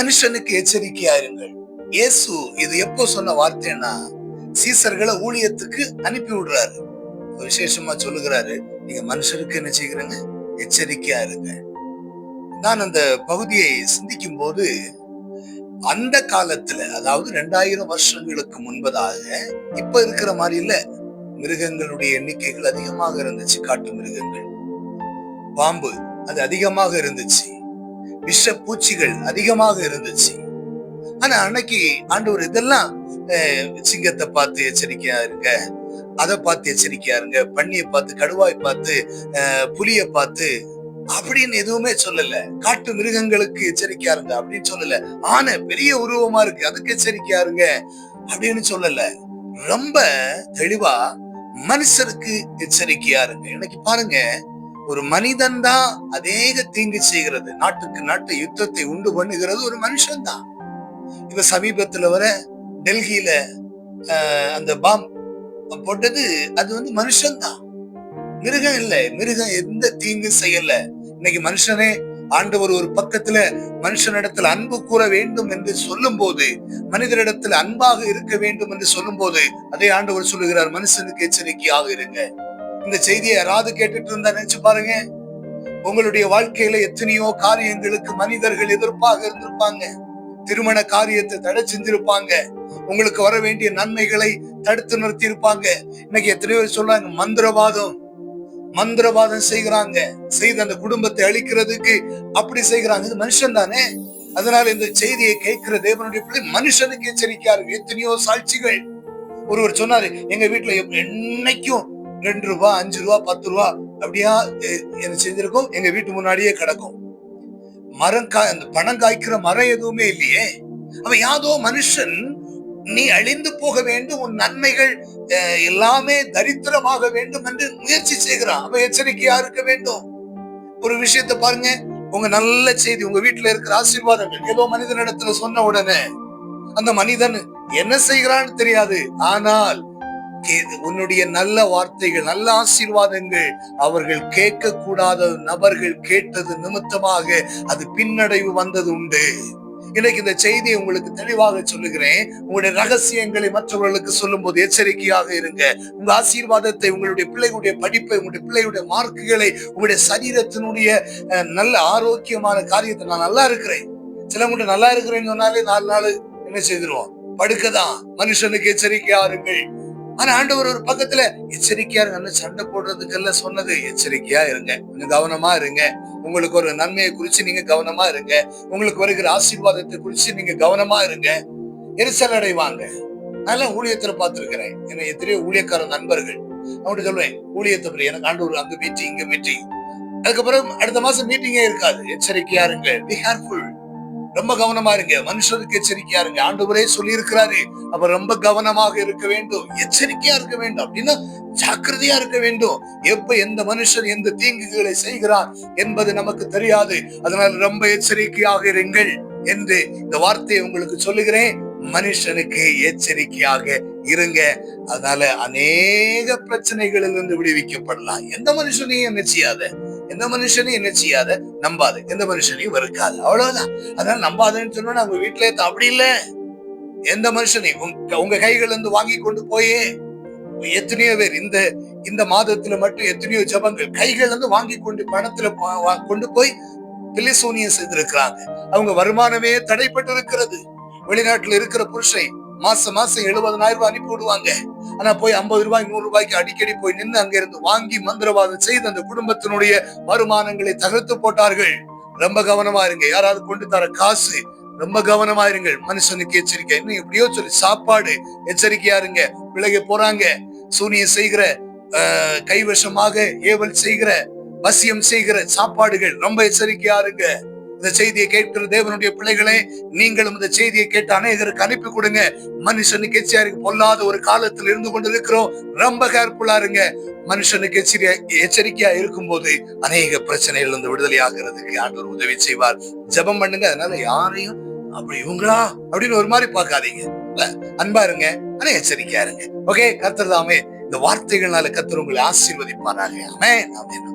மனுஷனுக்கு எச்சரிக்கையா இருங்கள் இயேசு இது எப்போ சொன்ன வார்த்தைன்னா சீசர்களை ஊழியத்துக்கு அனுப்பி விடுறாரு. விசேஷமா சொல்லுகிறாரு நீங்க மனுஷருக்கு என்ன செய்கிறீங்க? எச்சரிக்கையா இருங்க. நான் அந்த பகுதியை சிந்திக்கும் போது அந்த காலத்துல அதாவது ரெண்டாயிரம் வருஷங்களுக்கு முன்பதாக இப்ப இருக்கிற மாதிரி இல்ல. மிருகங்களுடைய எண்ணிக்கைகள் அதிகமாக இருந்துச்சு காட்டு மிருகங்கள். பாம்பு அது அதிகமாக இருந்துச்சு. விஷ பூச்சிகள் அதிகமாக இருந்துச்சு. ஆனா அன்னைக்கு ஆண்டவர் இதெல்லாம் அஹ், சிங்கத்தை பார்த்து எச்சரிக்கையா இருங்க. அதை பார்த்து எச்சரிக்கையா இருங்க. பன்னியை பார்த்து கடுவாய் பார்த்து அஹ், புலியை பார்த்து அப்படின்னு எதுவுமே சொல்லல. காட்டு மிருகங்களுக்கு எச்சரிக்கையா இருங்க அப்படின்னு சொல்லல. ஆன பெரிய உருவமா இருக்கு. அதுக்கு எச்சரிக்கையா இருங்க அப்படின்னு சொல்லல. ரொம்ப தெளிவா மனுஷருக்கு எச்சரிக்கையா இருங்க. இன்னைக்கு பாருங்க ஒரு மனிதன் தான் அநேக தீங்கு செய்கிறது. நாட்டுக்கு நாட்டு யுத்தத்தை உண்டு பண்ணுகிறது ஒரு மனுஷன் தான். இப்ப சமீபத்துல வர டெல்லியில அந்த பாம் போட்டது அது வந்து மனுஷன் தான். மிருகம் இல்லை. மிருகம் எந்த தீங்கு செய்யல. இன்னைக்கு மனுஷனே ஆண்டவர் ஒரு பக்கத்துல மனுஷனிடத்துல அன்பு கூற வேண்டும் என்று சொல்லும் போது மனிதரிடத்துல அன்பாக இருக்க வேண்டும் என்று சொல்லும் போது அதே ஆண்டவர் சொல்லுகிறார் மனுஷனுக்கு எச்சரிக்கையாக இருங்க. இந்த செய்தியை யாராவது கேட்டுட்டு இருந்தா நினைச்சு பாருங்க. உங்களுடைய வாழ்க்கையில எத்தனையோ காரியங்களுக்கு மனிதர்கள் எதிர்ப்பாக இருந்திருப்பாங்க. திருமண காரியத்தை தடை செஞ்சிருப்பாங்க. உங்களுக்கு வர வேண்டிய நன்மைகளை தடுத்து நிறுத்தி இருப்பாங்க இன்னைக்கு எத்தனையோ பேர் சொல்றாங்க மந்திரவாதம். மந்திரவாதம் செய்கிறாங்க. செய்து அந்த குடும்பத்தை அழிக்கிறதுக்கு அப்படி செய்கிறாங்க. இது மனுஷன் தானே? அதனால இந்த செய்தியை கேட்கிற தேவனுடைய பிள்ளை மனுஷனுக்கு எச்சரிக்கையாரு எத்தனையோ சாட்சிகள். ஒருவர் சொன்னாரு எங்க வீட்டுல என்னைக்கும் ரெண்டு ரூபா அஞ்சு ரூபா பத்து ரூபா அப்படியா என்ன செஞ்சிருக்கோம்? எங்க வீட்டு முன்னாடியே கிடக்கும். மரம் காய் அந்த பணம் காய்க்கிற மரம் எதுவுமே இல்லையே. அவன் யாதோ மனுஷன் நீ அழிந்து போக வேண்டும் உன் நன்மைகள் எல்லாமே தரித்திரமாக வேண்டும் என்று முயற்சி செய்கிறான். அவன் எச்சரிக்கையா இருக்க வேண்டும். ஒரு விஷயத்தை பாருங்க. உங்க நல்ல செய்தி உங்க வீட்டுல இருக்கிற ஆசீர்வாதங்கள் ஏதோ மனிதனிடத்துல சொன்ன உடனே அந்த மனிதன் என்ன செய்கிறான்னு தெரியாது. ஆனால் உன்னுடைய நல்ல வார்த்தைகள் நல்ல ஆசீர்வாதங்கள் அவர்கள் கேட்க கூடாத நபர்கள் கேட்டது நிமித்தமாக அது பின்னடைவு வந்தது உண்டு. இன்னைக்கு இந்த செய்தியை உங்களுக்கு தெளிவாக சொல்லுகிறேன். உங்களுடைய ரகசியங்களை மற்றவர்களுக்கு சொல்லும் போது எச்சரிக்கையாக இருங்க. உங்க ஆசீர்வாதத்தை உங்களுடைய பிள்ளைகளுடைய படிப்பை உங்களுடைய பிள்ளையுடைய மார்க்குகளை உங்களுடைய சரீரத்தினுடைய அஹ், நல்ல ஆரோக்கியமான காரியத்தை நான் நல்லா இருக்கிறேன். சிலவங்க நல்லா இருக்கிறேன்னு சொன்னாலே நாலு நாள் என்ன செய்திருவோம் படுக்கதான். மனுஷனுக்கு எச்சரிக்கையா இருங்கள். ஆனா ஆண்டவர் ஒரு பக்கத்துல எச்சரிக்கையா இருங்க. சண்டை போடுறதுக்கெல்லாம் சொன்னது எச்சரிக்கையா இருங்க. கொஞ்சம் கவனமா இருங்க. உங்களுக்கு ஒரு நன்மையை குறிச்சு நீங்க கவனமா இருங்க. உங்களுக்கு வருகிற ஆசீர்வாதத்தை குறிச்சு நீங்க கவனமா இருங்க. எரிசல் அடைவாங்க. நல்ல ஊழியத்துல பார்த்திருக்கிறேன். என்ன எத்தனையோ ஊழியக்கார நண்பர்கள். அவங்கள்ட்ட சொல்லுவேன் ஊழியத்தை பற்றி எனக்கு ஆண்டவர் அங்க மீட்டிங் இங்க மீட்டிங் அதுக்கப்புறம் அடுத்த மாசம் மீட்டிங்கே இருக்காது. எச்சரிக்கையா இருங்க. பி கேர்ஃபுல் ரொம்ப கவனமா இருங்க. மனுஷருக்கு எச்சரிக்கையா இருங்க. ஆண்டவரே சொல்லி இருக்கிறாரு அப்ப ரொம்ப கவனமாக இருக்க வேண்டும். எச்சரிக்கையா இருக்க வேண்டும். அப்படின்னா ஜாக்கிரதையா இருக்க வேண்டும். எப்ப எந்த மனுஷன் எந்த தீங்குகளை செய்கிறான் என்பது நமக்கு தெரியாது. அதனால ரொம்ப எச்சரிக்கையாக இருங்கள் என்று இந்த வார்த்தையை உங்களுக்கு சொல்லுகிறேன். மனுஷனுக்கு எச்சரிக்கையாக இருங்க. அதனால அநேக பிரச்சனைகளிலிருந்து விடுவிக்கப்படலாம். எந்த மனுஷனையும் என்ன செய்யாத. எந்த மனுஷனையும் என்ன செய்யாத நம்பாத. எந்த மனுஷனையும் வெறுக்காது. அவ்வளவுதான். அதனால நம்பாதன்னு சொன்னா உங்க வீட்டுல அப்படி இல்ல. எந்த மனுஷனையும் உங்க உங்க கைகள் இருந்து வாங்கி கொண்டு போயே. எத்தனையோ பேர் இந்த இந்த மாதத்துல மட்டும் எத்தனையோ ஜபங்கள் கைகள் இருந்து வாங்கி கொண்டு பணத்துல வா- கொண்டு போய் பிலிசூனியம் செய்திருக்கிறாங்க. அவங்க வருமானமே தடைப்பட்டு இருக்கிறது வெளிநாட்டுல இருக்கிற புருஷை மாசம் மாசம் எழுபதனாயிரம் ரூபாய் அனுப்பி விடுவாங்க. ஆனா போய் ஐம்பது ரூபாய் நூறு ரூபாய்க்கு அடிக்கடி போய் நின்று அங்க இருந்து வாங்கி மந்திரவாதம் செய்து அந்த குடும்பத்தினுடைய வருமானங்களை தகர்த்து போட்டார்கள். ரொம்ப கவனமா இருங்க. யாராவது கொண்டு தர காசு ரொம்ப கவனமா இருங்கள். மனுஷனுக்கு எச்சரிக்கை. இன்னும் எப்படியோ சொல்லி சாப்பாடு எச்சரிக்கையா இருங்க. பிள்ளைங்க போறாங்க. சூனியம் செய்கிற கைவசமாக ஏவல் செய்கிற வசியம் செய்கிற சாப்பாடுகள் ரொம்ப எச்சரிக்கையா இருங்க. இந்த செய்தியை கேட்கிற தேவனுடைய பிள்ளைகளே நீங்களும் இந்த செய்தியை கேட்டு அநேகருக்கு அனுப்பி கொடுங்க. மனுஷனுக்கு எச்சரிக்கை பொல்லாத ஒரு காலத்தில் இருந்து கொண்டிருக்கிறோம். ரொம்ப கேர்ஃபுல்லா இருங்க. மனுஷனுக்கு எச்சரிக்கையா எச்சரிக்கையா இருக்கும்போது அநேக பிரச்சனைகள் இருந்து விடுதலை ஆகிறதுக்கு ஆண்டவர் உதவி செய்வார். ஜபம் பண்ணுங்க அதனால யாரையும் அப்படி இவங்களா அப்படின்னு ஒரு மாதிரி பார்க்காதீங்க. அன்பா இருங்க ஆனா எச்சரிக்கையா இருங்க. ஓகே கத்துறதாமே இந்த வார்த்தைகள்னால கத்துறவங்களை உங்களை ஆசீர்வதிப்பாராக. ஆமென் ஆமென்